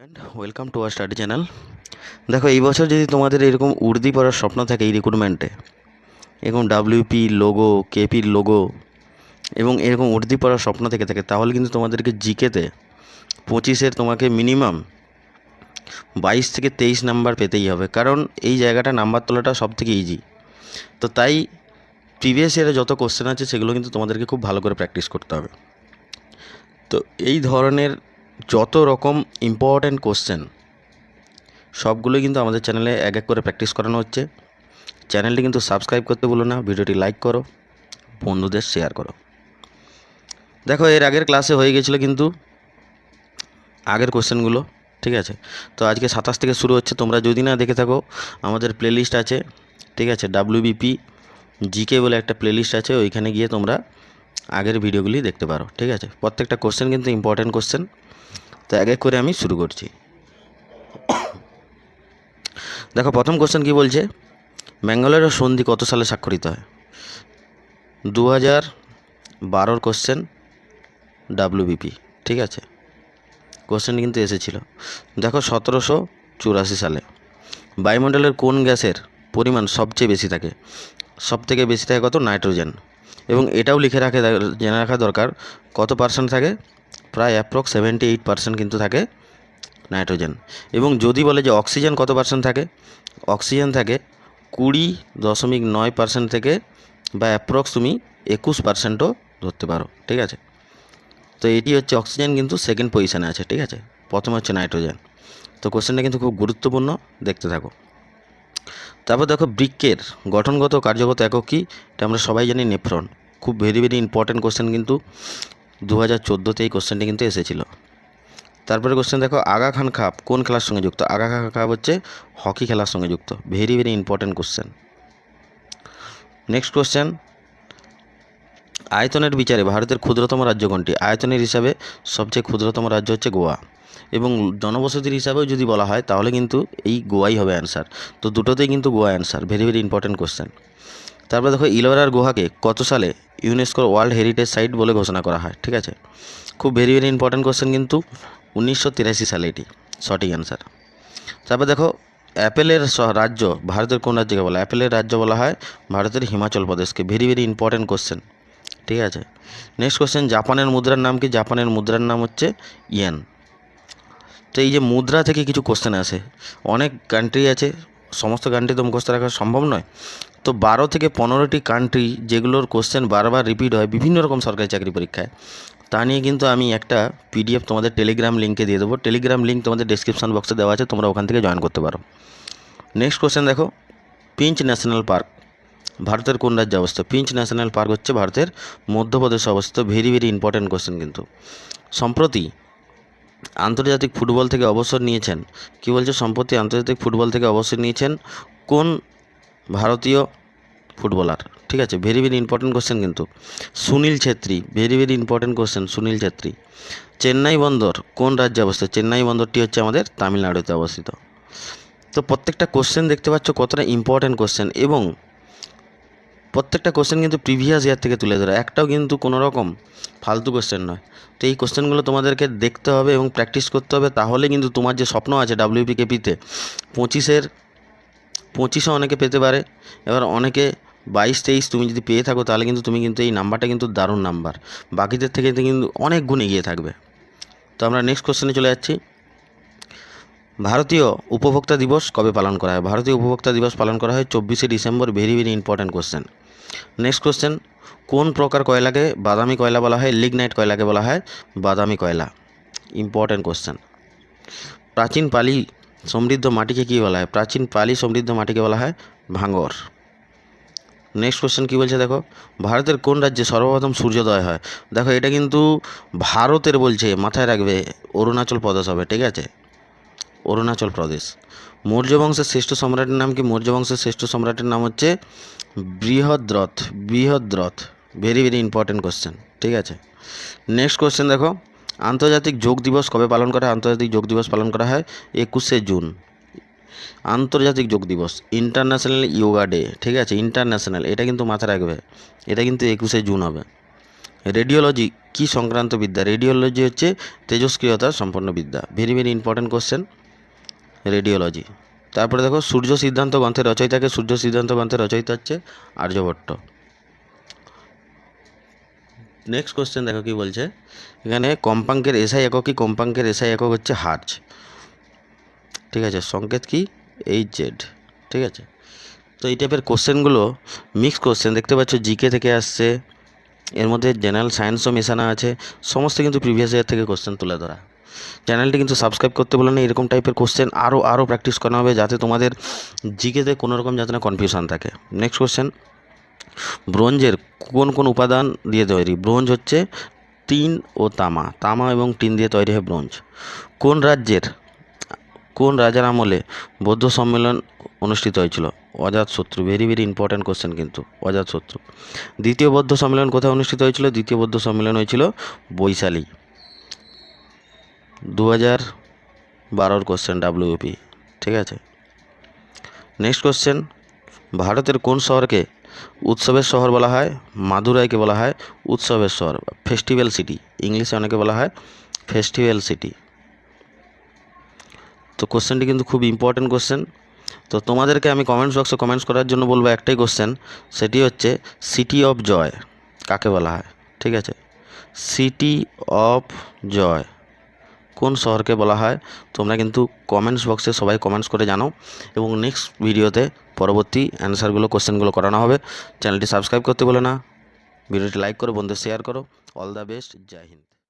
And welcome to R study channel দেখো, এই বছর যদি তোমাদের এরকম উর্দি পড়ার স্বপ্ন থাকে এই রিক্রুটমেন্টে এরকম ডাব্লিউপি লোগো কেপির লোগো এবং এরকম উর্দি পড়ার স্বপ্ন থেকে থাকে, তাহলে কিন্তু তোমাদেরকে জিকেতে পঁচিশের তোমাকে মিনিমাম বাইশ থেকে তেইশ নাম্বার পেতেই হবে। কারণ এই জায়গাটা নাম্বার তোলাটা সব থেকে ইজি তো তাই প্রিভিয়াস ইয়ারে যত কোশ্চেন আছে, সেগুলো কিন্তু তোমাদেরকে খুব ভালো করে প্র্যাকটিস করতে হবে। তো এই ধরনের যত রকম ইম্পর্ট্যান্ট কোশ্চেন সবগুলোই কিন্তু আমাদের চ্যানেলে এক এক করে প্র্যাকটিস করানো হচ্ছে। চ্যানেলটি কিন্তু সাবস্ক্রাইব করতে ভুলো না ভিডিওটি লাইক করো, বন্ধুদের শেয়ার করো। দেখো, এর আগের ক্লাসে হয়ে গেছিল কিন্তু আগের কোশ্চেনগুলো ঠিক আছে? তো আজকে সাতাশ থেকে শুরু হচ্ছে, তোমরা যদি না দেখে থাকো, আমাদের প্লেলিস্ট আছে, ঠিক আছে? ডাব্লিউবিপি জিকে বলে একটা প্লেলিস্ট আছে, ওইখানে গিয়ে তোমরা আগের ভিডিওগুলি দেখতে পারো, ঠিক আছে? প্রত্যেকটা কোশ্চেন কিন্তু ইম্পর্ট্যান্ট কোশ্চেন তো এক এক করে আমি শুরু করছি। দেখো, প্রথম কোশ্চেন কি বলছে? ব্যাঙ্গালোরের সন্ধি কত সালে স্বাক্ষরিত হয়? দু হাজার বারোর কোশ্চেন ডাব্লিউবিপি ঠিক আছে? কোশ্চেন কিন্তু এসেছিল। দেখো, সতেরোশো চুরাশি সালে বায়ুমণ্ডলের কোন গ্যাসের পরিমাণ সবচেয়ে বেশি থাকে? সব থেকে বেশি থাকে কত? নাইট্রোজেন। এবং এটাও লিখে রাখে, জেনে রাখা দরকার, কত পার্সেন্ট থাকে? প্রায় অ্যাপ্রক্স সেভেন্টি এইট পার্সেন্ট কিন্তু থাকে নাইট্রোজেন। এবং যদি বলে যে অক্সিজেন কত পার্সেন্ট থাকে? অক্সিজেন থাকে কুড়ি দশমিক নয় পার্সেন্ট থেকে বা অ্যাপ্রক্স তুমি একুশ পার্সেন্টও ধরতে পারো, ঠিক আছে? তো এটি হচ্ছে অক্সিজেন কিন্তু সেকেন্ড পজিশানে আছে, ঠিক আছে? প্রথম হচ্ছে নাইট্রোজেন। তো কোশ্চেনটা কিন্তু খুব গুরুত্বপূর্ণ, দেখতে থাকো। তারপর দেখো বৃক্কের গঠনগত কার্যগত একক কী? এটা আমরা সবাই জানি নেফ্রন। খুব ভেরি ভেরি ইম্পর্ট্যান্ট কোশ্চেন কিন্তু দু হাজার চোদ্দোতে এই কোশ্চেনটি কিন্তু এসেছিল। তারপরে কোশ্চেন দেখো, আগা খান খাপ কোন খেলার সঙ্গে যুক্ত? আগা খান খাপ হচ্ছে হকি খেলার সঙ্গে যুক্ত। Very very important question next question আয়তনের বিচারে ভারতের ক্ষুদ্রতম রাজ্য কোনটি? আয়তনের হিসাবে সবচেয়ে ক্ষুদ্রতম রাজ্য হচ্ছে গোয়া। এবং জনবসতির হিসাবেও যদি বলা হয়, তাহলে কিন্তু এই গোয়াই হবে অ্যান্সার তো দুটোতেই কিন্তু Goa answer very very important question তারপরে দেখো ইলোরার গুহাকে কত সালে ইউনেস্কোর ওয়ার্ল্ড হেরিটেজ সাইট বলে ঘোষণা করা হয়, ঠিক আছে? খুব ভেরি ভেরি ইম্পর্ট্যান্ট কোশ্চেন কিন্তু উনিশশো তিরাশি সালে এটি, সঠিক অ্যান্সার তারপর দেখো, অ্যাপেলের রাজ্য, ভারতের কোন রাজ্যকে বলা অ্যাপেলের রাজ্য বলা হয় ভারতের হিমাচল প্রদেশকে ভেরি ভেরি ইম্পর্ট্যান্ট কোশ্চেন ঠিক আছে। নেক্সট কোশ্চেন জাপানের মুদ্রার নাম কি? জাপানের মুদ্রার নাম হচ্ছে ইয়েন তো এই যে মুদ্রা থেকে কিছু কোশ্চেন আসে। অনেক কান্ট্রি আছে, সমস্ত কান্ট্রি তো মুখস্থ রাখা সম্ভব নয়। তো বারো থেকে পনেরোটি কান্ট্রি যেগুলোর কোশ্চেন বারবার রিপিট হয়, বিভিন্ন রকম সরকারি চাকরি পরীক্ষায়। তা নিয়ে কিন্তু আমি একটা পিডিএফ তোমাদের টেলিগ্রাম লিঙ্কে দিয়ে দেবো। টেলিগ্রাম লিঙ্ক তোমাদের ডেসক্রিপশন বক্সে দেওয়া আছে, তোমরা ওখান থেকে জয়েন করতে পারো। নেক্সট কোশ্চেন দেখো পিঞ্চ ন্যাশনাল পার্ক ভারতের কোন রাজ্যে অবস্থিত? পিঞ্চ ন্যাশনাল পার্ক হচ্ছে ভারতের মধ্যপ্রদেশে অবস্থিত। ভেরি ভেরি ইম্পর্ট্যান্ট কোশ্চেন কিন্তু। সম্প্রতি আন্তর্জাতিক ফুটবল থেকে অবসর নিয়েছেন। কি বলছে? সম্প্রতি আন্তর্জাতিক ফুটবল থেকে অবসর নিয়েছেন কোন ভারতীয় ফুটবলার? ঠিক আছে ভেরি ভেরি ইম্পর্টেন্ট কোশ্চেন কিন্তু। Sunil Chhetri very very important question Sunil Chhetri. Chennai বন্দর কোন রাজ্যে অবস্থিত? চেন্নাই বন্দরটি হচ্ছে আমাদের তামিলনাড়ুতে অবস্থিত। তো প্রত্যেকটা কোশ্চেন দেখতে পাচ্ছ কতটা ইম্পর্টেন্ট কোশ্চেন এবং প্রত্যেকটা কোশ্চেন কিন্তু প্রিভিয়াস ইয়ার থেকে তুলে ধরা। একটাও কিন্তু কোনো রকম ফালতু কোশ্চেন নয়। তো এই কোশ্চেনগুলো তোমাদেরকে দেখতে হবে এবং প্র্যাকটিস করতে হবে, তাহলে কিন্তু তোমার যে স্বপ্ন আছে ডাব্লিউপি কেপিতে পঁচিশের, পঁচিশও অনেকে পেতে পারে। এবার অনেকে বাইশ, তেইশ তুমি যদি পেয়ে থাকো, তাহলে কিন্তু তুমি কিন্তু এই নাম্বারটা কিন্তু দারুণ নাম্বার বাকিদের থেকে কিন্তু অনেক গুণ এগিয়ে থাকবে। তো আমরা নেক্সট কোশ্চেনে চলে যাচ্ছি। ভারতীয় উপভোক্তা দিবস কবে পালন করা হয়? ভারতীয় উপভোক্তা দিবস পালন করা হয় চব্বিশে December. Very very important question next question কোন প্রকার কয়লাকে বাদামি কয়লা বলা হয়? লিগনাইট কয়লাকে বলা হয়? বাদামি কয়লা। ইম্পর্ট্যান্ট কোশ্চেন প্রাচীন পালি সমৃদ্ধ মাটিকে কী বলা হয়? প্রাচীন পালি সমৃদ্ধ মাটিকে বলা হয় ভাঙর। নেক্সট কোশ্চেন কী বলছে দেখো? ভারতের কোন রাজ্যে সর্বপ্রথম সূর্যোদয় হয়? দেখো এটা কিন্তু ভারতের বলছে, মাথায় রাখবে, অরুণাচল প্রদেশ হবে, ঠিক আছে? অরুণাচল প্রদেশ। মৌর্য বংশের শ্রেষ্ঠ সম্রাটের নাম কি? মৌর্য বংশের শ্রেষ্ঠ সম্রাটের নাম হচ্ছে Brihadratha Brihadratha. Very very important question ঠিক আছে? নেক্সট কোশ্চেন দেখো। আন্তর্জাতিক যোগ দিবস কবে পালন করা হয়? আন্তর্জাতিক যোগ দিবস পালন করা হয় একুশে জুন। আন্তর্জাতিক যোগ দিবস ইন্টারন্যাশনাল ইয়োগা ডে ঠিক আছে? ইন্টারন্যাশনাল এটা কিন্তু মাথায় রাখবে। এটা কিন্তু একুশে জুন হবে। রেডিওলজি কি সংক্রান্ত বিদ্যা? রেডিওলজি হচ্ছে তেজস্ক্রিয়তা সম্পন্ন বিদ্যা। Very very important question radiology. তারপরে দেখো সূর্য সিদ্ধান্ত গ্রন্থের রচয়িতাকে সূর্য সিদ্ধান্ত গ্রন্থের রচয়িতা হচ্ছে আর্যভট্ট। নেক্সট কোশ্চেন দেখো কি বলছে? এখানে কম্পাঙ্কের এসআই একক কি? কম্পাঙ্কের এসআই একক হচ্ছে হার্জ। ঠিক আছে, সংকেত কি? এইচ জেড ঠিক আছে? তো এই টাইপের কোশ্চেনগুলো মিক্স কোশ্চেন দেখতে পাচ্ছ জিকে থেকে আসছে। এর মধ্যে জেনারেল সায়েন্সও মেশানো আছে। সমস্ত কিন্তু প্রিভিয়াস ইয়ার থেকে কোশ্চেন তুলে ধরা। চ্যানেলটি কিন্তু সাবস্ক্রাইব করতে বলে না, এরকম টাইপের কোশ্চেন আরও আরও প্র্যাকটিস করা হবে যাতে তোমাদের জিকেতে কোনো রকম যাতে না কনফিউশন থাকে। নেক্সট কোশ্চেন ব্রোঞ্জের কোন কোন উপাদান দিয়ে তৈরি? ব্রোঞ্জ হচ্ছে টিন ও তামা। তামা এবং টিন দিয়ে তৈরি হয় ব্রোঞ্জ। কোন রাজ্যের, কোন রাজার আমলে বৌদ্ধ সম্মেলন অনুষ্ঠিত হয়েছিল? Ajatashatru very very important question কিন্তু অজাতশত্রু দ্বিতীয় বৌদ্ধ সম্মেলন কোথায় অনুষ্ঠিত হয়েছিল? দ্বিতীয় বৌদ্ধ সম্মেলন হয়েছিল বৈশালী। দু হাজার বারোর কোশ্চেন ডাব্লিউপি ঠিক আছে? নেক্সট কোশ্চেন ভারতের কোন শহরকে উৎসবের শহর বলা হয়, মাদুরাইকে বলা হয়, উৎসবের শহর ফেস্টিভ্যাল সিটি ইংলিশে অনেকে বলা হয় ফেস্টিভ্যাল সিটি তো কোশ্চেনটি কিন্তু খুব ইম্পর্টেন্ট কোশ্চেন তো তোমাদেরকে আমি কমেন্টস বক্সে কমেন্টস করার জন্য বলব একটাই কোশ্চেন সেটি হচ্ছে সিটি অফ জয় কাকে বলা হয়, ঠিক আছে? সিটি অফ জয় কোন শহরকে বলা হয়, তোমরা কিন্তু কমেন্টস বক্সে সবাই কমেন্টস করে জানো এবং নেক্সট ভিডিওতে পরবর্তী অ্যান্সারগুলো কোশ্চেনগুলো করানো হবে। চ্যানেলটি সাবস্ক্রাইব করতে বলে না। ভিডিওটি লাইক করো বন্ধু শেয়ার করো। অল দ্য বেস্ট জয় হিন্দ